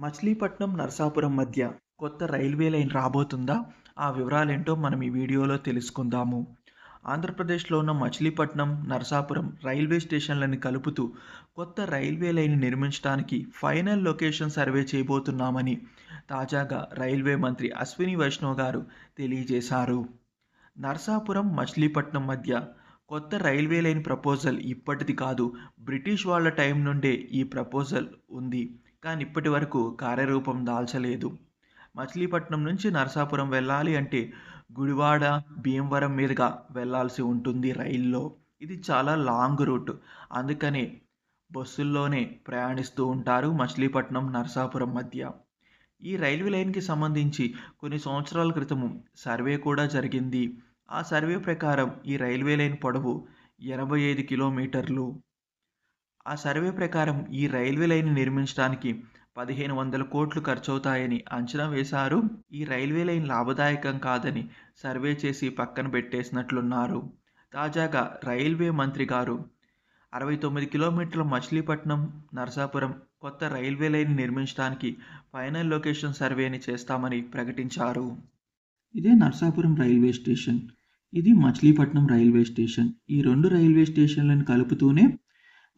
మచిలీపట్నం నరసాపురం మధ్య కొత్త railway line రాబోతుందా? ఆ వివరాలేంటో మనం ఈ వీడియోలో తెలుసుకుందాము. ఆంధ్రప్రదేశ్లో ఉన్న మచిలీపట్నం నరసాపురం రైల్వే స్టేషన్లను కలుపుతూ కొత్త రైల్వే లైన్ నిర్మించడానికి ఫైనల్ లొకేషన్ సర్వే చేయబోతున్నామని తాజాగా రైల్వే మంత్రి అశ్విని వైష్ణవ్ గారు తెలియజేశారు. నరసాపురం మచిలీపట్నం మధ్య కొత్త రైల్వే లైన్ ప్రపోజల్ ఇప్పటిది కాదు బ్రిటిష్ వాళ్ళ టైం నుండే ఈ ప్రపోజల్ ఉంది. కానీ ఇప్పటి వరకు కార్యరూపం దాల్చలేదు. మచిలీపట్నం నుంచి నరసాపురం వెళ్ళాలి అంటే గుడివాడ భీమవరం మీదుగా వెళ్ళాల్సి ఉంటుంది రైల్లో. ఇది చాలా లాంగ్ రూట్. అందుకనే బస్సుల్లోనే ప్రయాణిస్తూ ఉంటారు మచిలీపట్నం నరసాపురం మధ్య. ఈ రైల్వే లైన్కి సంబంధించి కొన్ని సంవత్సరాల క్రితం సర్వే కూడా జరిగింది. ఆ సర్వే ప్రకారం ఈ రైల్వే లైన్ పొడవు ఎనభై ఐదు కిలోమీటర్లు. ఆ సర్వే ప్రకారం ఈ రైల్వే లైన్ నిర్మించడానికి పదిహేను వందల కోట్లు ఖర్చవుతాయని అంచనా వేశారు. ఈ రైల్వే లైన్ లాభదాయకం కాదని సర్వే చేసి పక్కన పెట్టేసినట్లున్నారు. తాజాగా రైల్వే మంత్రి గారు అరవై తొమ్మిది కిలోమీటర్ల మచిలీపట్నం నరసాపురం కొత్త రైల్వే లైన్ నిర్మించడానికి ఫైనల్ లొకేషన్ సర్వేని చేస్తామని ప్రకటించారు. ఇదే నరసాపురం రైల్వే స్టేషన్. ఇది మచిలీపట్నం రైల్వే స్టేషన్. ఈ రెండు రైల్వే స్టేషన్లను కలుపుతూనే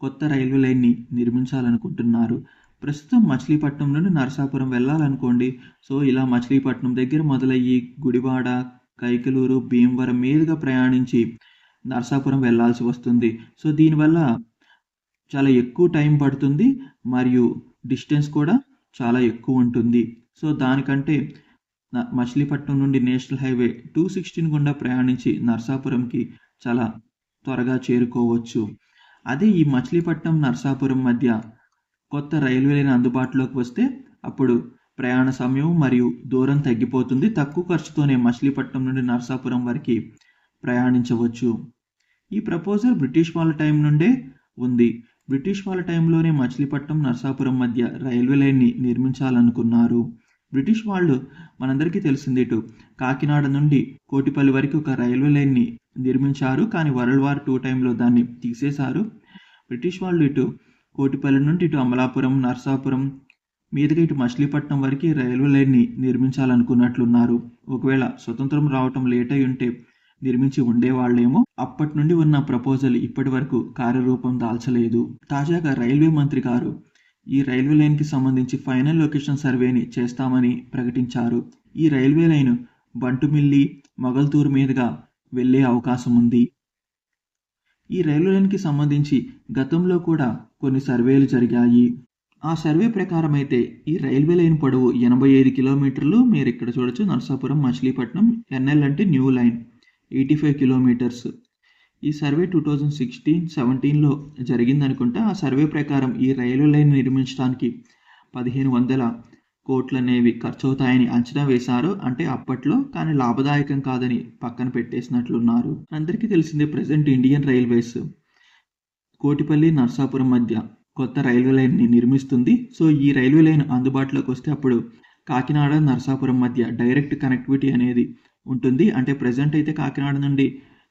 కొత్త రైల్వే లైన్ని నిర్మించాలనుకుంటున్నారు. ప్రస్తుతం మచిలీపట్నం నుండి నరసాపురం వెళ్ళాలనుకోండి. సో ఇలా మచిలీపట్నం దగ్గర మొదలయ్యి గుడివాడ కైకలూరు భీమవరం మీదుగా ప్రయాణించి నరసాపురం వెళ్ళాల్సి వస్తుంది. సో దీనివల్ల చాలా ఎక్కువ టైం పడుతుంది మరియు డిస్టెన్స్ కూడా చాలా ఎక్కువ ఉంటుంది. సో దానికంటే మచిలీపట్నం నుండి నేషనల్ హైవే టూ సిక్స్టీన్ గుండా ప్రయాణించి నరసాపురంకి చాలా త్వరగా చేరుకోవచ్చు. అదే ఈ మచిలీపట్నం నరసాపురం మధ్య కొత్త రైల్వే లైన్ అందుబాటులోకి వస్తే అప్పుడు ప్రయాణ సమయం మరియు దూరం తగ్గిపోతుంది. తక్కువ ఖర్చుతోనే మచిలీపట్నం నుండి నరసాపురం వరకు ప్రయాణించవచ్చు. ఈ ప్రపోజల్ బ్రిటిష్ వాళ్ళ టైం నుండే ఉంది. బ్రిటిష్ వాళ్ళ టైంలోనే మచిలీపట్నం నరసాపురం మధ్య రైల్వే లైన్ని నిర్మించాలనుకున్నారు. బ్రిటిష్ వాళ్ళు మనందరికీ తెలిసింది ఇటు కాకినాడ నుండి కోటిపల్లి వరకు ఒక రైల్వే లైన్ని నిర్మించారు. కానీ వరల్డ్ వార్ టూ టైంలో దాన్ని తీసేశారు. బ్రిటిష్ వాళ్ళు ఇటు కోటిపల్లి నుండి ఇటు అమలాపురం నరసాపురం మీదుగా ఇటు మచిలీపట్నం వరకు రైల్వే లైన్ని నిర్మించాలనుకున్నట్లున్నారు. ఒకవేళ స్వతంత్రం రావటం లేట్ అయి ఉంటే నిర్మించి ఉండేవాళ్ళేమో. అప్పటి నుండి ఉన్న ప్రపోజల్ ఇప్పటి వరకు కార్యరూపం దాల్చలేదు. తాజాగా రైల్వే మంత్రి గారు ఈ రైల్వే లైన్కి సంబంధించి ఫైనల్ లొకేషన్ సర్వేని చేస్తామని ప్రకటించారు. ఈ రైల్వే లైన్ బంటుమిల్లి మొగల్తూరు మీదుగా వెళ్ళే అవకాశం ఉంది ఈ రైలు లైన్కి సంబంధించి గతంలో కూడా కొన్ని సర్వేలు జరిగాయి. ఆ సర్వే ప్రకారం అయితే ఈ రైల్వే లైన్ పొడవు ఎనభై ఐదు కిలోమీటర్లు. మీరు ఇక్కడ చూడొచ్చు నరసాపురం మచిలీపట్నం ఎన్ఎల్ అంటే new line eighty five kilometres. ఈ సర్వే టూ థౌజండ్ సిక్స్టీన్ సెవెంటీన్లో జరిగిందనుకుంటా. ఆ సర్వే ప్రకారం ఈ రైల్వే లైన్ నిర్మించడానికి పదిహేను వందల కోట్లు అనేవి అంచనా వేశారు. అంటే అప్పట్లో కానీ లాభదాయకం కాదని పక్కన పెట్టేసినట్లున్నారు. అందరికీ తెలిసిందే present Indian railways Kotipalli Narsapuram మధ్య కొత్త రైల్వే లైన్ని నిర్మిస్తుంది. సో ఈ రైల్వే లైన్ అందుబాటులోకి వస్తే అప్పుడు కాకినాడ నర్సాపురం మధ్య డైరెక్ట్ కనెక్టివిటీ అనేది ఉంటుంది. అంటే ప్రజెంట్ అయితే కాకినాడ నుండి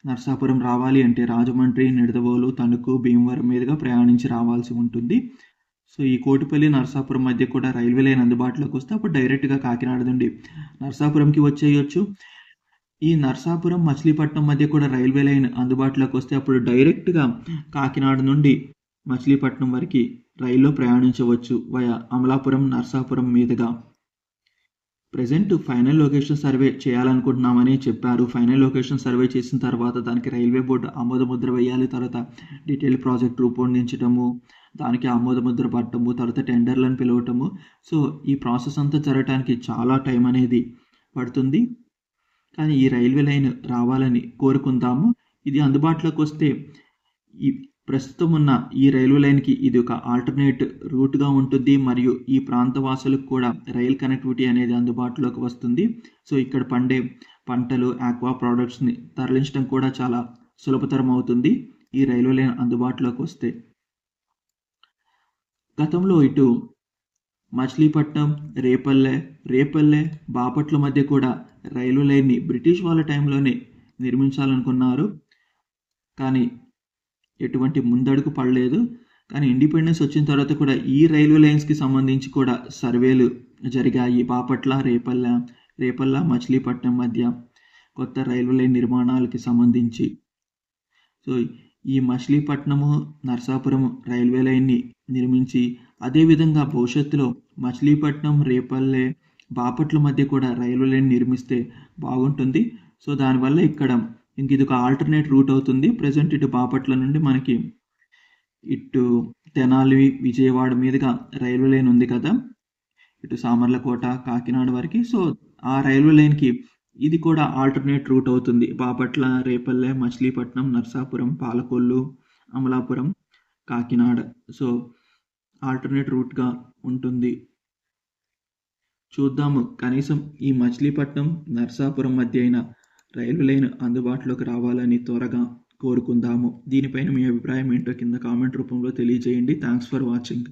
నర్సాపురం రావాలి అంటే రాజమండ్రి నిడదవోలు తణుకు భీమవరం మీదుగా ప్రయాణించి రావాల్సి ఉంటుంది. సో ఈ కోటిపల్లి నరసాపురం మధ్య కూడా రైల్వే లైన్ అందుబాటులోకి వస్తే అప్పుడు డైరెక్ట్గా కాకినాడ నుండి నరసాపురంకి వచ్చేయచ్చు. ఈ నరసాపురం మచిలీపట్నం మధ్య కూడా రైల్వే లైన్ అందుబాటులోకి వస్తే అప్పుడు డైరెక్ట్గా కాకినాడ నుండి మచిలీపట్నం వరకు రైల్లో ప్రయాణించవచ్చు. వయా అమలాపురం నరసాపురం మీదుగా. ప్రజెంట్ ఫైనల్ లొకేషన్ సర్వే చేయాలనుకుంటున్నామని చెప్పారు. ఫైనల్ లొకేషన్ సర్వే చేసిన తర్వాత దానికి రైల్వే బోర్డు ఆమోద ముద్ర వేయాలి. తర్వాత డీటెయిల్ ప్రాజెక్ట్ రూపొందించడము దానికి ఆమోద ముద్ర పట్టము తర్వాత టెండర్లను పిలవటము. సో ఈ ప్రాసెస్ అంతా జరగటానికి చాలా టైం అనేది పడుతుంది. కానీ ఈ రైల్వే లైన్ రావాలని కోరుకుందాము. ఇది అందుబాటులోకి వస్తే ఈ ప్రస్తుతం ఉన్న ఈ రైల్వే లైన్కి ఇది ఒక ఆల్టర్నేట్ రూట్గా ఉంటుంది మరియు ఈ ప్రాంత వాసులకు కూడా రైల్ కనెక్టివిటీ అనేది అందుబాటులోకి వస్తుంది. సో ఇక్కడ పండే పంటలు ఆక్వా ప్రోడక్ట్స్ని తరలించడం కూడా చాలా సులభతరం అవుతుంది ఈ రైల్వే లైన్ అందుబాటులోకి వస్తే. గతంలో ఇటు మచిలీపట్నం రేపల్లె రేపల్లె బాపట్ల మధ్య కూడా రైల్వే లైన్ని బ్రిటిష్ వాళ్ళ టైంలోనే నిర్మించాలనుకున్నారు. కానీ ఎటువంటి ముందడుగు పడలేదు. కానీ ఇండిపెండెన్స్ వచ్చిన తర్వాత కూడా ఈ రైల్వే లైన్స్కి సంబంధించి కూడా సర్వేలు జరిగాయి. బాపట్ల రేపల్ల రేపల్ల మచిలీపట్నం మధ్య కొత్త రైల్వే లైన్ నిర్మాణాలకి సంబంధించి. సో ఈ మచిలీపట్నము నరసాపురం రైల్వే లైన్ని నిర్మించి అదేవిధంగా భవిష్యత్తులో మచిలీపట్నం రేపల్లె బాపట్ల మధ్య కూడా రైల్వే లైన్ నిర్మిస్తే బాగుంటుంది. సో దానివల్ల ఇక్కడ ఇంక ఇది ఒక ఆల్టర్నేట్ రూట్ అవుతుంది. ప్రజెంట్ ఇటు బాపట్ల నుండి మనకి ఇటు తెనాలి విజయవాడ మీదుగా రైల్వే లైన్ ఉంది కదా. ఇటు సామర్లకోట కాకినాడ వరకు. సో ఆ రైల్వే లైన్కి ఇది కూడా ఆల్టర్నేట్ రూట్ అవుతుంది. బాపట్ల రేపల్లె మచిలీపట్నం నర్సాపురం పాలకొల్లు అమలాపురం కాకినాడ. సో ఆల్టర్నేట్ రూట్గా ఉంటుంది. చూద్దాము. కనీసం ఈ మచిలీపట్నం నర్సాపురం మధ్య అయిన రైలు లైన్ అందుబాటులోకి రావాలని త్వరగా కోరుకుందాము. దీనిపైన మీ అభిప్రాయం ఏంటో కింద కామెంట్ రూపంలో తెలియజేయండి. Thanks for watching